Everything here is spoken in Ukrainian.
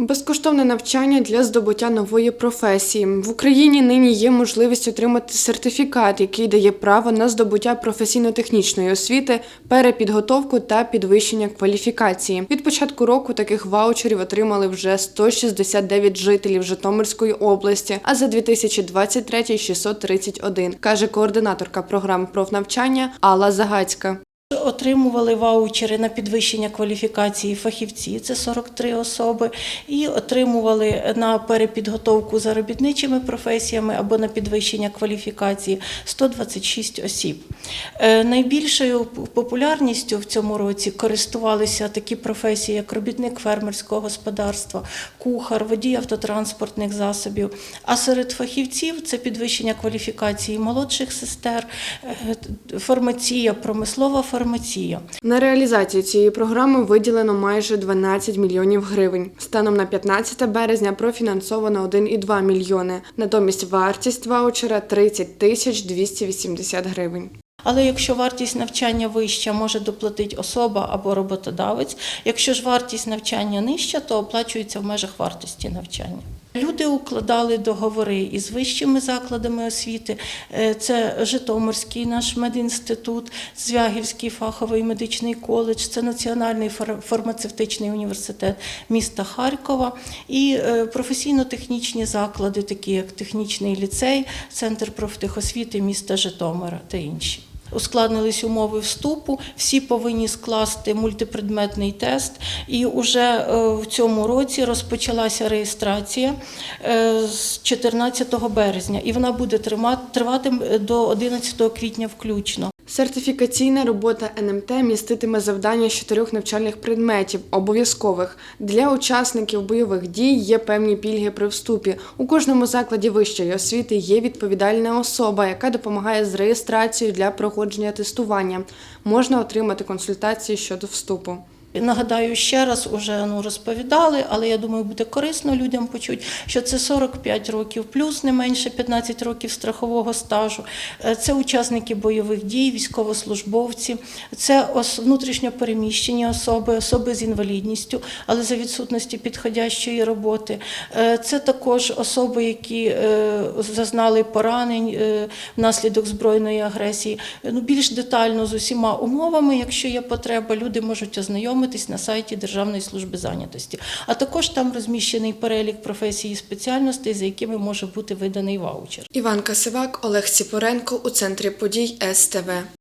Безкоштовне навчання для здобуття нової професії в Україні нині є можливість отримати сертифікат, який дає право на здобуття професійно-технічної освіти, перепідготовку та підвищення кваліфікації. Від початку року таких ваучерів отримали вже 169 жителів Житомирської області, а за 2023 – 631, каже координаторка програм профнавчання Алла Загацька. Отримували ваучери на підвищення кваліфікації фахівці, це 43 особи, і отримували на перепідготовку за робітничими професіями або на підвищення кваліфікації 126 осіб. Е, Найбільшою популярністю в цьому році користувалися такі професії, як робітник фермерського господарства, кухар, водій автотранспортних засобів. А серед фахівців це підвищення кваліфікації молодших сестер, е, фармація, промислова фармація. На реалізацію цієї програми виділено майже 12 мільйонів гривень. Станом на 15 березня профінансовано 1,2 мільйони. Натомість вартість ваучера 30 тисяч 280 гривень. Але якщо вартість навчання вища, може доплатити особа або роботодавець. Якщо ж вартість навчання нижча, то оплачується в межах вартості навчання. Люди укладали договори із вищими закладами освіти. Е, Це Житомирський наш медінститут, Звягівський фаховий медичний коледж, це Національний фармацевтичний університет міста Харкова і е, професійно-технічні заклади, такі як технічний ліцей, центр профтехосвіти міста Житомира та інші. Ускладнились умови вступу, всі повинні скласти мультипредметний тест. І вже е, в цьому році розпочалася реєстрація е, з 14 березня, і вона буде тривати до 11 квітня включно. Сертифікаційна робота НМТ міститиме завдання з чотирьох навчальних предметів обов'язкових. Для учасників бойових дій є певні пільги при вступі. У кожному закладі вищої освіти є відповідальна особа, яка допомагає з реєстрацією для проходження тестування. Можна отримати консультації щодо вступу. Нагадаю, ще раз уже ну, розповідали, але я думаю, буде корисно людям почути, що це 45 років плюс не менше 15 років страхового стажу. Е, Це учасники бойових дій, військовослужбовці, це ос- внутрішньо переміщені особи, особи з інвалідністю, але за відсутності підходящої роботи. Е, Це також особи, які е, зазнали поранень внаслідок збройної агресії. Ну, більш детально з усіма умовами, якщо є потреба, люди можуть ознайомитись на сайті Державної служби зайнятості. А також там розміщений перелік професій і спеціальностей, за якими може бути виданий ваучер. Іван Касивак, Олег Ціпоренко у центрі подій СТВ.